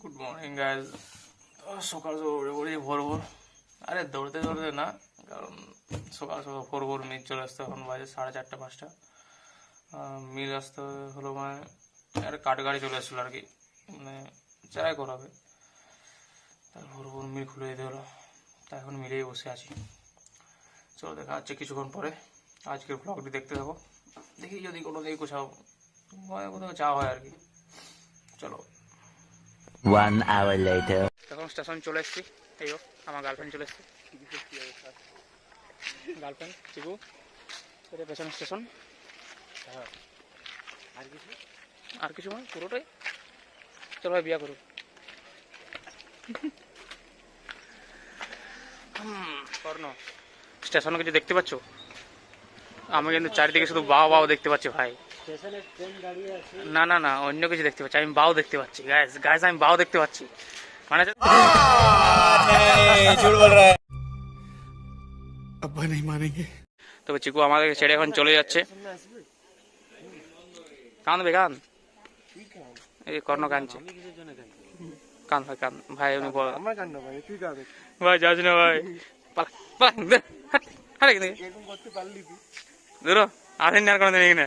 Good morning guys সকাল সকাল উঠে ভোর ভোর। আরে, দৌড়তে দৌড়তে না, কারণ সকাল সকাল ভোর ভোর মিল চলে আসতে এখন বাজে সাড়ে চারটে, পাঁচটা। মিল আসতে হলো মানে একটা কাঠ গাড়ি চলে আসছিল আর কি। মানে চাই করাবে। তাই ভোর ভোর মিল খুলে দিতে হলো। তাই এখন মিলেই বসে আছি। চলো দেখা যাচ্ছে কিছুক্ষণ পরে। আজকের ব্লগটি দেখতে থাকো। দেখি যদি কোনো দিকে কোথাও হয় কোথাও যাওয়া হয় আর কি। চলো। One hour later. তখন স্টেশন চলে এসেছি। এই হোক আমার গার্লফ্রেন্ড চলে এসেছে। গার্লফ্রেন্ড চিকু এটা পেছনে স্টেশন। আর কিছু? আর কিছু নয় পুরোটাই? চলো ভাই বিয়া করুক। হুম, স্বর্ণ স্টেশনে কিছু দেখতে পাচ্ছ? আমি কিন্তু চারিদিকে শুধু বাও বাও দেখতে পাচ্ছি ভাই। না না না অন্য কিছু দেখতে পাচ্ছি। আমি বাউ দেখতে পাচ্ছি। গায়েস গায়েস আমি বাউ দেখতে পাচ্ছি। মানে আব্বা নেই মানেঙ্গে তবে চিকু আমাদের ছেড়ে এখন চলে যাচ্ছে। কান্দবে কান। এই কর্ণ কানছে। কান ভাই কান। ভাই উনি বল। ভাই যাস না ভাই। পালা পালা হারে কিন্তু দূর আসেন আর কোনো দিন এখানে।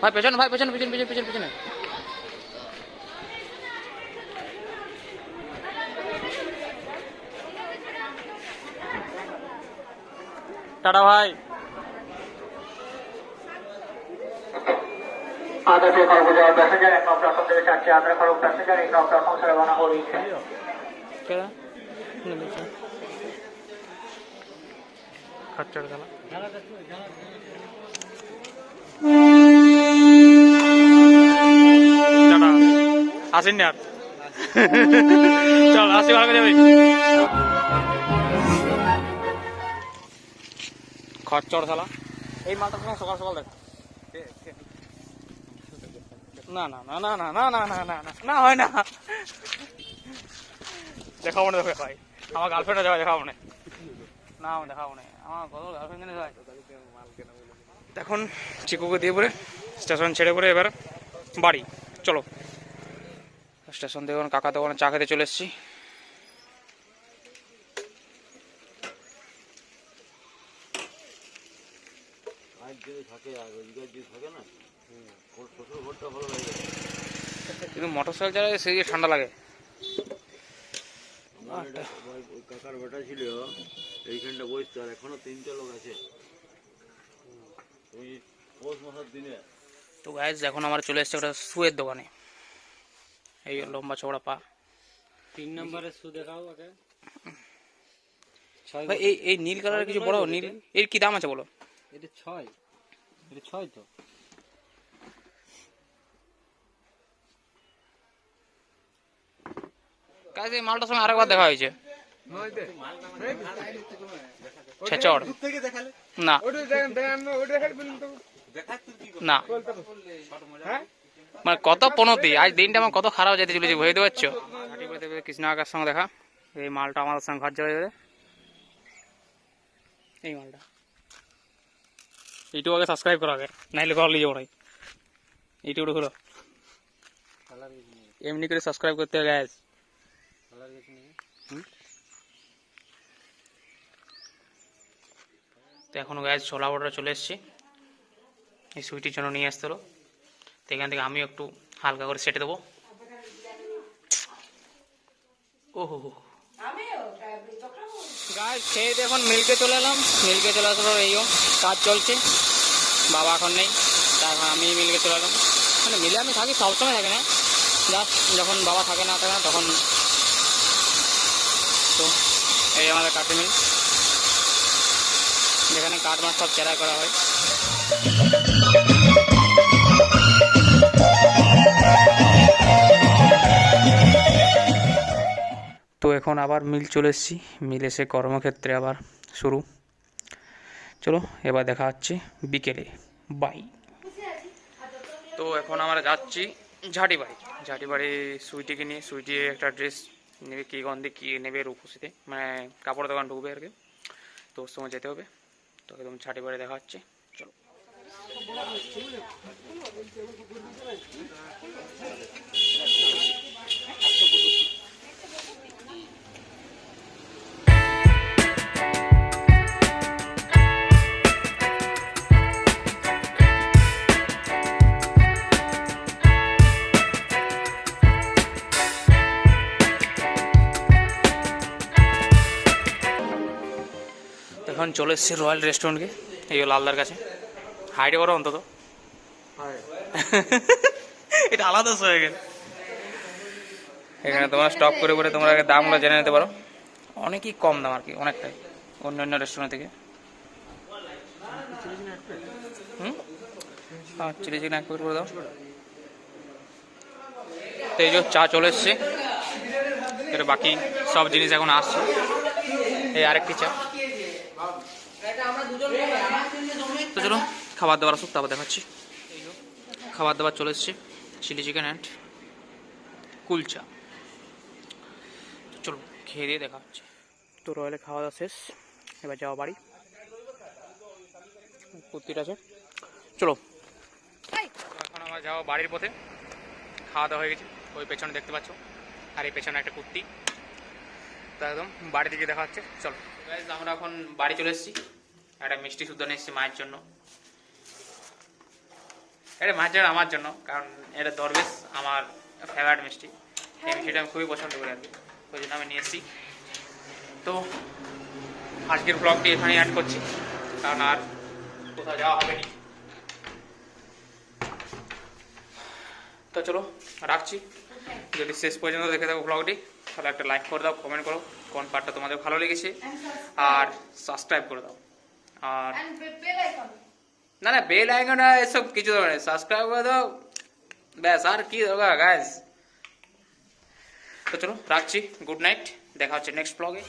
ভাই পেছনে ভাই পেছনে পেছনে পেছনে পেছনে পেছনে। টাটা ভাই। আদতে কর্মজয় প্যাসেঞ্জার এক নম্বর প্ল্যাটফর্ম থেকে চারটি আদ্রা খড়গ প্যাসেঞ্জার এক নম্বর প্ল্যাটফর্ম ছেড়ে বানা খচ্চর খেলা। আসেন না চল আসি ভালো যাবে খচ্চর খেলা এই মালটার সঙ্গে সকাল সকাল দেখা না না না না না না না না না না না হয় না দেখাবো না দেখো ভাই আমার গার্লফ্রেন্ডও যাবে দেখাবো না না আমি দেখাবো না আমার কত গার্লফ্রেন্ড ভাই এখন চিকুকে দিয়ে পরে স্টেশন ছেড়ে পরে এবার বাড়ি চলো স্টেশন থেকে এখন কাকা দোকানে চা খেতে চলে এসেছি। কিন্তু মোটর সাইকেল চালালে সেই ঠান্ডা লাগে। আচ্ছা। কাকার বেটা ছিল এইখানটা বসতো আর এখনও তিনটে লোক আছে। তো গায়ে এখন আমার চলে এসছে ওটা সুয়ের দোকানে। এই লম্বা চওড়া পা তিন নম্বরে শু দেখাও আগে ভাই এই এই নীল কালারের কিছু বড় নীল এর কি দাম আছে বলো এটা ছয় এটা ছয় তো এই মালটার সঙ্গে আরেকবার দেখা হয়েছে ছেচড় না না মানে কত পনতি? আজ দিনটা আমার কত খারাপ যেতে চলেছে, বুঝতে পারছ? কৃষ্ণ আকার সঙ্গে দেখা। এই মালটা আমাদের সঙ্গে ঘর যাবে। এই মালটা। ইউটিউব আগে সাবস্ক্রাইব করা আগে, নাইলে ঘর লিয়ে যাব ইউটিউবটা খুলো কালার এমনি করে সাবস্ক্রাইব করতে হবে গ্যাস তো এখনও গ্যাস ছোলা বড়টা চলে এসেছি। এই সুইটির জন্য নিয়ে আসতে হলো। তো এখান থেকে আমিও একটু হালকা করে সেটে দেবো। ওহো গাছ খেয়ে দিয়ে এখন মিল্কে চলে এলাম। মিল্কে চলে আসার পর এইও কাজ চলছে। বাবা এখন নেই তারপর আমি মিল্কে চলে এলাম। মানে মিলে আমি থাকি, সবসময় থাকে না। জাস্ট যখন বাবা থাকে না থাকে না, তখন তো এই আমাদের কাঠি মিল যেখানে কাঠ মাছ সব চেরাই করা হয়। এখন আবার মিল চলে এসেছি। মিল এসে কর্মক্ষেত্রে আবার শুরু। চলো, এবার দেখা হচ্ছে বিকেলে। বাই তো এখন আমরা যাচ্ছি ঝাটিবাড়ি। ঝাটিবাড়ি সুইটিকে নিয়ে, সুইটি একটা ড্রেস নেবে কী গন্ধে কী নেবে রূপসিতে মানে কাপড় দোকান ঢুকবে আর কি। তো ওর সময় যেতে হবে। তো একদম ঝাটিবাড়ি দেখা হচ্ছে। চলো। এখন চলে এসেছি রয়্যাল রেস্টুরেন্টকে এই লালদার কাছে। হাইটে করো অন্তত। এটা আলাদা হয়ে গেছে এখানে তোমরা স্টপ করে করে তোমরা আগে দামগুলো জেনে নিতে পারো। অনেকই কম দাম আর কি অনেকটাই অন্য অন্য রেস্টুরেন্ট থেকে। হুম? হ্যাঁ চিলি চিকেন এক প্লেট করে দাও। তো এই যে চা চলে এসছে। এর বাকি সব জিনিস এখন আসছে। এই আরেকটি চা তো চলো খাবার দাবার আসুক তারপর দেখাচ্ছি। খাবার দাবার চলে এসছে চিলি চিকেন অ্যান্ড কুলচা। চলো খেয়ে দিয়ে দেখা হচ্ছে। তো রয়্যালে খাওয়া দাওয়া শেষ এবার যাওয়া বাড়ি। কুর্তিটা আছে। চলো। তো এখন আমার যাওয়া বাড়ির পথে। খাওয়া দাওয়া হয়ে গেছে ওই পেছনে দেখতে পাচ্ছ। আর এই পেছনে একটা কুর্তি। তো একদম বাড়ি থেকে দেখা হচ্ছে। চলো। আমরা এখন বাড়ি চলে এসেছি। একটা মিষ্টি শুদ্ধ নিয়ে এসেছি মায়ের জন্য। এটা মায়ের জন্য আমার জন্য কারণ এটা দরবেশ আমার ফেভারিট মিষ্টি। এই মিষ্টিটা আমি খুবই পছন্দ করি আর কি ওই জন্য আমি নিয়ে এসেছি তো আজকের ব্লগটি এখানে অ্যাড করছি কারণ আর কোথাও যাওয়া হবে না। তো চলো রাখছি। যদি শেষ পর্যন্ত দেখে থাকো ব্লগটি তাহলে একটা লাইক করে দাও কমেন্ট করো কোন পার্টটা তোমাদের ভালো লেগেছে আর সাবস্ক্রাইব করে দাও। আর না না বেল আইকন এসব কিছু দরকার নেই সাবস্ক্রাইব করে দাও। ব্যাস আর কি দরকার গাইজ তো চলো রাখছি গুড নাইট দেখা হচ্ছে নেক্সট ব্লগে